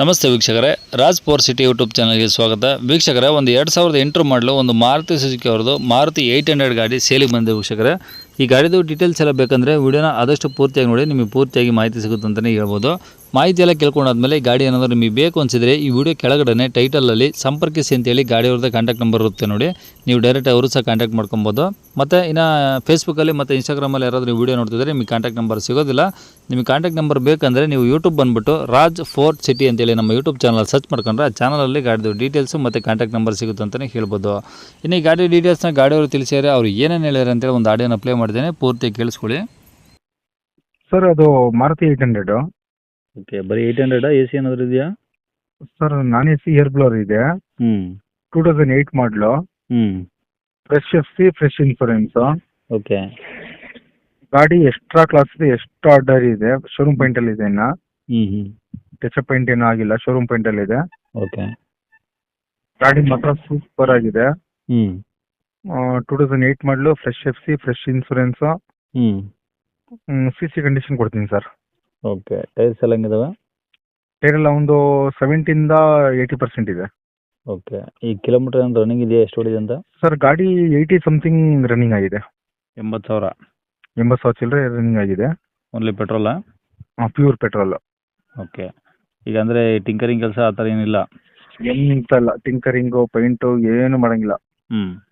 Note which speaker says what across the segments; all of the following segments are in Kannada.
Speaker 1: ನಮಸ್ತೆ ವೀಕ್ಷಕರೇ, ರಾಜ್ ಪೋರ್ ಸಿಟಿ ಯೂಟ್ಯೂಬ್ ಚಾನಲ್ಗೆ ಸ್ವಾಗತ. ವೀಕ್ಷಕರೇ, ಒಂದು ಎರಡು ಸಾವಿರದ ಎಂಟರ ಮಾಡಲು ಒಂದು ಮಾರುತಿ ಸುಜುಕಿ ಅವ್ರದ್ದು ಮಾರುತಿ ಏಯ್ಟ್ ಹಂಡ್ರೆಡ್ ಗಾಡಿ ಸೇಲಿಗೆ ಬಂದಿದೆ ವೀಕ್ಷಕರೇ. ಈ ಗಾಡಿದು ಡೀಟೇಲ್ಸ್ ಎಲ್ಲ ಬೇಕಂದರೆ ವಿಡಿಯೋನ ಆದಷ್ಟು ಪೂರ್ತಿಯಾಗಿ ನೋಡಿ, ನಿಮಗೆ ಪೂರ್ತಿಯಾಗಿ ಮಾಹಿತಿ ಸಿಗುತ್ತೆ ಅಂತಲೇ ಹೇಳ್ಬೋದು. ಮಾಹಿತಿ ಎಲ್ಲ ಕೇಳ್ಕೊಂಡಾದ್ಮೇಲೆ ಗಾಡಿ ಏನಾದರೂ ನಿಮಗೆ ಬೇಕು ಅನಿಸಿದರೆ ಈ ವಿಡಿಯೋ ಕೆಳಗಡೆ ಟೈಟಲಲ್ಲಿ ಸಂಪರ್ಕಿಸಿ ಅಂತೇಳಿ ಗಾಡಿಯವ್ರದ್ದು ಕಾಂಟ್ಯಾಕ್ಟ್ ನಂಬರ್ ಇರುತ್ತೆ ನೋಡಿ. ನೀವು ಡೈರೆಕ್ಟ್ ಅವರು ಸಹ ಕಾಂಟ್ಯಾಕ್ಟ್ ಮಾಡ್ಕೊಬೋದು. ಮತ್ತು ಇನ್ನು ಫೇಸ್ಬುಕ್ಕಲ್ಲಿ ಮತ್ತು ಇನ್ಸ್ಟಾಗ್ರಾಮಲ್ಲಿ ಯಾರಾದರೂ ವಿಡಿಯೋ ನೋಡ್ತಿದ್ರೆ ನಿಮಗೆ ಕಾಂಟ್ಯಾಕ್ಟ್ ನಂಬರ್ ಸಿಗೋದಿಲ್ಲ. ನಿಮಗೆ ಕಾಂಟ್ಯಾಕ್ಟ್ ನಂಬರ್ ಬೇಕಂದರೆ ನೀವು ಯೂಟ್ಯೂಬ್ ಬಂದುಬಿಟ್ಟು ರಾಜ್ ಫೋರ್ಟ್ ಸಿಟಿ ಅಂತೇಳಿ ನಮ್ಮ ಯೂಟ್ಯೂಬ್ ಚಾನಲ್ ಸರ್ಚ್ ಮಾಡ್ಕೊಂಡ್ರೆ ಆ ಚಾನಲಲ್ಲಿ ಗಾಡಿದು ಡೀಟೇಲ್ಸು ಮತ್ತು ಕಾಂಟ್ಯಾಕ್ಟ್ ನಂಬರ್ ಸಿಗುತ್ತೆ ಅಂತಲೇ ಹೇಳ್ಬೋದು. ಇನ್ನು ಈ ಗಾಡಿ ಡೀಟೇಲ್ಸ್ನ ಗಾಡಿಯವರು ತಿಳಿಸಿದರೆ ಅವ್ರು ಏನೇನು ಹೇಳ್ಯಾರ ಅಂತೇಳಿ ಒಂದು ಆಡಿಯೋನ ಪ್ಲೇ ಮಾಡಿದ್ದೇನೆ ಪೂರ್ತಿ ಕೇಳಿಸ್ಕೊಳ್ಳಿ.
Speaker 2: ಸರ್, ಅದು ಮಾರುತಿ ಏಯ್ಟ್ ಹಂಡ್ರೆಡು
Speaker 1: ಓಕೆ ಬರೀ ಏಯ್ಟ್ ಹಂಡ್ರೆಡಾ ಎ ಸಿ ಏನಾದರೂ ಇದೆಯಾ?
Speaker 2: Sir non A C air blower ಇದೆ.
Speaker 1: ಹ್ಞೂ
Speaker 2: ಟೂ ತೌಸಂಡ್ ಏಯ್ಟ್ ಮಾಡಲು
Speaker 1: ಹ್ಞೂ
Speaker 2: fresh F C fresh insurance
Speaker 1: okay
Speaker 2: ಗಾಡಿ ಎಕ್ಸ್ಟ್ರಾ ಕ್ಲಾಸ್ ಇದೆ ಎಷ್ಟು ಆರ್ಡರ್ ಇದೆ. ಶೋರೂಮ್ ಪೇಂಟಲ್ಲಿ ಇದೆ ಇನ್ನು.
Speaker 1: ಹ್ಞೂ ಹ್ಞೂ
Speaker 2: ಟಚ್ ಪೇಂಟ್ ಏನೂ ಆಗಿಲ್ಲ ಶೋರೂಮ್ ಪೇಂಟಲ್ಲಿ ಇದೆ.
Speaker 1: ಓಕೆ
Speaker 2: ಗಾಡಿ ಮಾತ್ರ ಸೂಪರ್ ಆಗಿದೆ.
Speaker 1: ಹ್ಞೂ
Speaker 2: ಟೂ ತೌಸಂಡ್ ಏಯ್ಟ್ ಮಾಡಲು fresh F C fresh insurance
Speaker 1: ಹ್ಞೂ
Speaker 2: ಸಿ ಸಿ ಕಂಡೀಷನ್ ಕೊಡ್ತೀನಿ ಸರ್.
Speaker 1: ಓಕೆ ಟೈರ್ಸ್ ಎಲ್ಲ ಹೆಂಗಿದಾವೆ?
Speaker 2: ಟೈರೆಲ್ಲ ಒಂದು ಸೆವೆಂಟಿಂದ ಏಯ್ಟಿ ಪರ್ಸೆಂಟ್ ಇದೆ.
Speaker 1: ಓಕೆ ಈ ಕಿಲೋಮೀಟರ್ ಏನು ರನ್ನಿಂಗ್ ಇದೆಯಾ ಎಷ್ಟು ಹೊಡಿದೆ ಅಂತ?
Speaker 2: ಸರ್ ಗಾಡಿ ಏಯ್ಟಿ ಸಮಥಿಂಗ್ ರನ್ನಿಂಗ್ ಆಗಿದೆ.
Speaker 1: ಎಂಬತ್ತು ಸಾವಿರ.
Speaker 2: ಎಂಬತ್ತು ಸಾವಿರ ಚಿಲ್ಲರೆ ರನ್ನಿಂಗ್ ಆಗಿದೆ.
Speaker 1: ಓನ್ಲಿ ಪೆಟ್ರೋಲಾ
Speaker 2: ಪ್ಯೂರ್ ಪೆಟ್ರೋಲ್
Speaker 1: ಓಕೆ ಈಗ ಅಂದರೆ ಟಿಂಕರಿಂಗ್ ಕೆಲಸ ಆ ಥರ ಏನಿಲ್ಲ?
Speaker 2: ಎಂತ ಇಲ್ಲ ಟಿಂಕರಿಂಗು ಪೈಂಟು ಏನು ಮಾಡಂಗಿಲ್ಲ.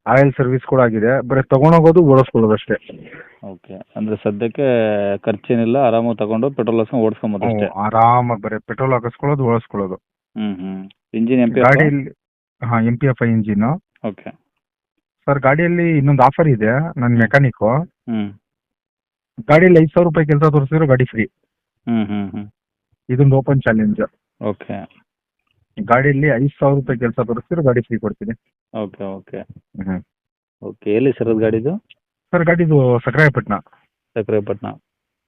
Speaker 2: ಆಯಿಲ್ ಸರ್ವಿಸ್ ಕೂಡ ಆಗಿದೆ. ಬರೀ ತಗೊಂಡೋಗೋದು ಓಡಿಸ್ಕೊಳ್ಳೋದು ಅಷ್ಟೇ.
Speaker 1: ಓಕೆ. ಅಂದ್ರೆ ಸದ್ಯಕ್ಕೆ ಖರ್ಚೇನಿಲ್ಲ ಆರಾಮಾಗಿ ತಗೊಂಡು ಪೆಟ್ರೋಲ್ ಹಾಕ್ಸ್ಕೊಂಡು ಓಡಿಸ್ಕೊಂಬೋದು ಅಷ್ಟೇ
Speaker 2: ಆರಾಮಾಗಿ ಬರೀ ಪೆಟ್ರೋಲ್ ಹಾಕಿಸ್ಕೊಳ್ಳೋದು ಓಡಿಸ್ಕೊಳ್ಳೋದು.
Speaker 1: ಹ್ಮ್ ಹ್ಮ್. ಇಂಜಿನ್ ಎಂ ಪಿ
Speaker 2: ಗಾಡಿಯಲ್ಲಿ ಹಾಂ M P F I engine.
Speaker 1: Okay.
Speaker 2: Sir ಗಾಡಿಯಲ್ಲಿ ಇನ್ನೊಂದು ಆಫರ್ ಇದೆ ನನ್ನ ಮೆಕ್ಯಾನಿಕ್ಕು
Speaker 1: ಹ್ಮ್.
Speaker 2: ಗಾಡಿಯಲ್ಲಿ ಐದು ಸಾವಿರ ರೂಪಾಯಿ ಕೆಲಸ ತೋರಿಸಿದ್ರು ಗಾಡಿ ಫ್ರೀ
Speaker 1: ಹ್ಮ್ ಹ್ಮ್ ಹ್ಞೂ
Speaker 2: ಇದೊಂದು ಓಪನ್ ಚಾಲೆಂಜ್
Speaker 1: ಓಕೆ.
Speaker 2: ಗಾಡಿಯಲ್ಲಿ ಐದು ಸಾವಿರ ರೂಪಾಯಿ ಕೆಲಸ ತೋರಿಸಿದ್ರು ಗಾಡಿ ಫ್ರೀ ಕೊಡ್ತೀನಿ.
Speaker 1: ಓಕೆ ಓಕೆ
Speaker 2: ಹ್ಞೂ
Speaker 1: ಓಕೆ ಎಲ್ಲಿ ಸರ್ ಅದು ಗಾಡಿದು?
Speaker 2: ಸರ್ ಗಾಡಿದು ಸಕ್ರಾಯಪಟ್ಟಣ
Speaker 1: ಸಕ್ರೆಪಟ್ಟಣ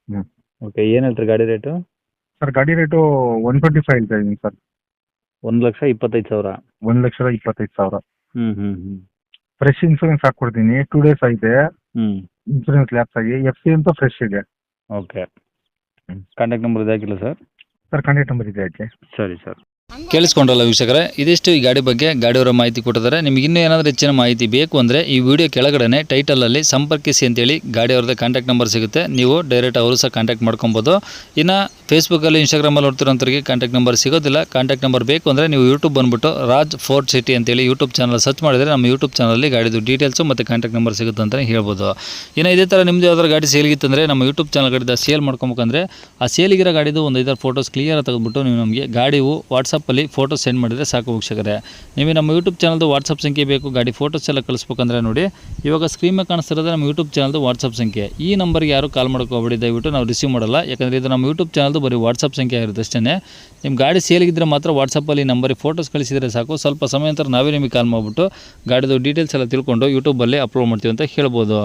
Speaker 2: ಹ್ಮ್.
Speaker 1: ಓಕೆ ಏನು ಹೇಳ್ತೀರಿ ಗಾಡಿ ರೇಟು?
Speaker 2: ಸರ್ ಗಾಡಿ ರೇಟು ಒನ್ ಟ್ವೆಂಟಿ ಫೈವ್ ಹೇಳ್ತಾ ಇದ್ದೀನಿ ಸರ್.
Speaker 1: ಒಂದು ಲಕ್ಷ ಇಪ್ಪತ್ತೈದು ಸಾವಿರ.
Speaker 2: ಒಂದು ಲಕ್ಷದ ಇಪ್ಪತ್ತೈದು ಸಾವಿರ.
Speaker 1: ಹ್ಞೂ ಹ್ಞೂ ಹ್ಞೂ
Speaker 2: ಫ್ರೆಶ್ ಇನ್ಸೂರೆನ್ಸ್ ಹಾಕ್ಕೊಡ್ತೀನಿ. ಟೂ ಡೇಸ್ ಆಗಿದೆ.
Speaker 1: ಹ್ಞೂ
Speaker 2: ಇನ್ಸೂರೆನ್ಸ್ ಲ್ಯಾಪ್ಸ್ ಆಗಿ. ಎಫ್ ಸಿ ಅಂತ ಫ್ರೆಶ್ ಇದೆ.
Speaker 1: ಓಕೆ. ಕಾಂಟ್ಯಾಕ್ಟ್ ನಂಬರ್ ಇದಾಕಿಲ್ಲ ಸರ್?
Speaker 2: ಸರ್ ಕಾಂಟ್ಯಾಕ್ಟ್ ನಂಬರ್ ಇದೆ ಯಾಕೆ
Speaker 1: ಸರಿ ಸರ್. ಕೇಳಿಸ್ಕೊಂಡ್ರಲ್ಲ ವೀಕ್ಷಕರೇ, ಇದಿಷ್ಟು ಈ ಗಾಡಿ ಬಗ್ಗೆ ಗಾಡಿಯವರ ಮಾಹಿತಿ ಕೊಟ್ಟಿದ್ದಾರೆ. ನಿಮಗೆ ಇನ್ನೂ ಏನಾದರೂ ಹೆಚ್ಚಿನ ಮಾಹಿತಿ ಬೇಕು ಅಂದರೆ ಈ ವಿಡಿಯೋ ಕೆಳಗಡೆ ಟೈಟಲಲ್ಲಿ ಸಂಪರ್ಕಿಸಿ ಅಂತೇಳಿ ಗಾಡಿಯವ್ರದ್ದು ಕಾಂಟ್ಯಾಕ್ಟ್ ನಂಬರ್ ಸಿಗುತ್ತೆ. ನೀವು ಡೈರೆಕ್ಟ್ ಅವರು ಸಹ ಕಾಂಟ್ಯಾಕ್ಟ್ ಮಾಡ್ಕೊಬೋದು. ಇನ್ನು ಫೇಸ್ಬುಕ್ಕಲ್ಲಿ ಇನ್ಸ್ಟಾಗ್ರಾಮಲ್ಲಿ ನೋಡ್ತಿರೋಂಥವ್ರಿಗೆ ಕಾಂಟ್ಯಾಕ್ಟ್ ನಂಬರ್ ಸಿಗೋದಿಲ್ಲ. ಕಾಂಟ್ಯಾಕ್ಟ್ ನಂಬರ್ ಬೇಕು ಅಂದರೆ ನೀವು ಯೂಟ್ಯೂಬ್ ಬಂದುಬಿಟ್ಟು ರಾಜ್ ಫೋರ್ಟ್ ಸಿಟಿ ಅಂತೇಳಿ ಯೂಟ್ಯೂಬ್ ಚಾನಲ್ ಸರ್ಚ್ ಮಾಡಿದರೆ ನಮ್ಮ ಯೂಟ್ಯೂಬ್ ಚಾನಲಲ್ಲಿ ಗಾಡಿದು ಡೀಟೇಲ್ಸು ಮತ್ತು ಕಾಂಟ್ಯಾಕ್ಟ್ ನಂಬರ್ ಸಿಗುತ್ತೆ ಅಂತಲೇ ಹೇಳ್ಬೋದು. ಇನ್ನು ಇದೇ ಥರ ನಿಮ್ಮದು ಯಾವ್ದಾದ್ರು ಗಾಡಿ ಸೇಲ್ಗಿತ್ತಂದರೆ ನಮ್ಮ ಯೂಟ್ಯೂಬ್ ಚಾನಲ್ ಗಾಡಿದ ಸೇಲ್ ಮಾಡ್ಕೊಬೇಕಂದ್ರೆ ಆ ಸೇಲಿಗಿರೋ ಗಾಡಿದು ಒಂದು ಐದಾರು ಫೋಟೋಸ್ ಕ್ಲಿಯರ್ ತೆಗೆದುಬಿಟ್ಟು ನೀವು ನಮಗೆ ಗಾಡಿವು ವಾಟ್ಸಪ್ಪಲ್ಲಿ ಫೋಟೋ ಸೆಂಡ್ ಮಾಡಿದರೆ ಸಾಕು ವೀಕ್ಷಕರೇ. ನೀವು ನಮ್ಮ ಯೂಟ್ಯೂಬ್ ಚಾನಲ್ದು ವಾಟ್ಸಪ್ ಸಂಖ್ಯೆ ಬೇಕು, ಗಾಡಿ ಫೋಟೋಸ್ ಎಲ್ಲ ಕಳಿಸ್ಬೇಕಂದ್ರೆ ನೋಡಿ. ಇವಾಗ ಸ್ಕ್ರೀನ್ ಮೇಲೆ ಕಾಣಿಸ್ತಿರೋದು ನಮ್ಮ ಯೂಟ್ಯೂಬ್ ಚಾನಲ್ದು ವಾಟ್ಸಪ್ ಸಂಖ್ಯೆ. ಈ ನಂಬರ್ಗೆ ಯಾರು ಕಾಲ್ ಮಾಡ್ಕೋಬೇಡಿ ದಯವಿಟ್ಟು ನಾವು ರಿಸೀವ್ ಮಾಡಲ್ಲ. ಯಾಕಂದರೆ ಇದು ನಮ್ಮ ಯೂಟ್ಯೂಬ್ ಚಾನಲ್ದು ಬರೀ ವಾಟ್ಸಪ್ ಸಂಖ್ಯೆ ಆಗಿರುತ್ತೆ ಅಷ್ಟೇ ನಿಮ್ಮ ಗಾಡಿ ಸೇಲಿಗಿದ್ರೆ ಮಾತ್ರ ವಾಟ್ಸಪ್ಪಲ್ಲಿ ನಂಬರಿಗೆ ಫೋಟೋಸ್ ಕಳಿಸಿದರೆ ಸಾಕು. ಸ್ವಲ್ಪ ಸಮಯ ನಂತರ ನಾವೇ ನಿಮಗೆ ಕಾಲ್ ಮಾಡಿಬಿಟ್ಟು ಗಾಡಿದು ಡೀಟೇಲ್ಸ್ ಎಲ್ಲ ತಿಳ್ಕೊಂಡು ಯೂಟ್ಯೂಬಲ್ಲಿ ಅಪ್ಲೋಡ್ ಮಾಡ್ತೀವಿ ಅಂತ ಹೇಳ್ಬೋದು.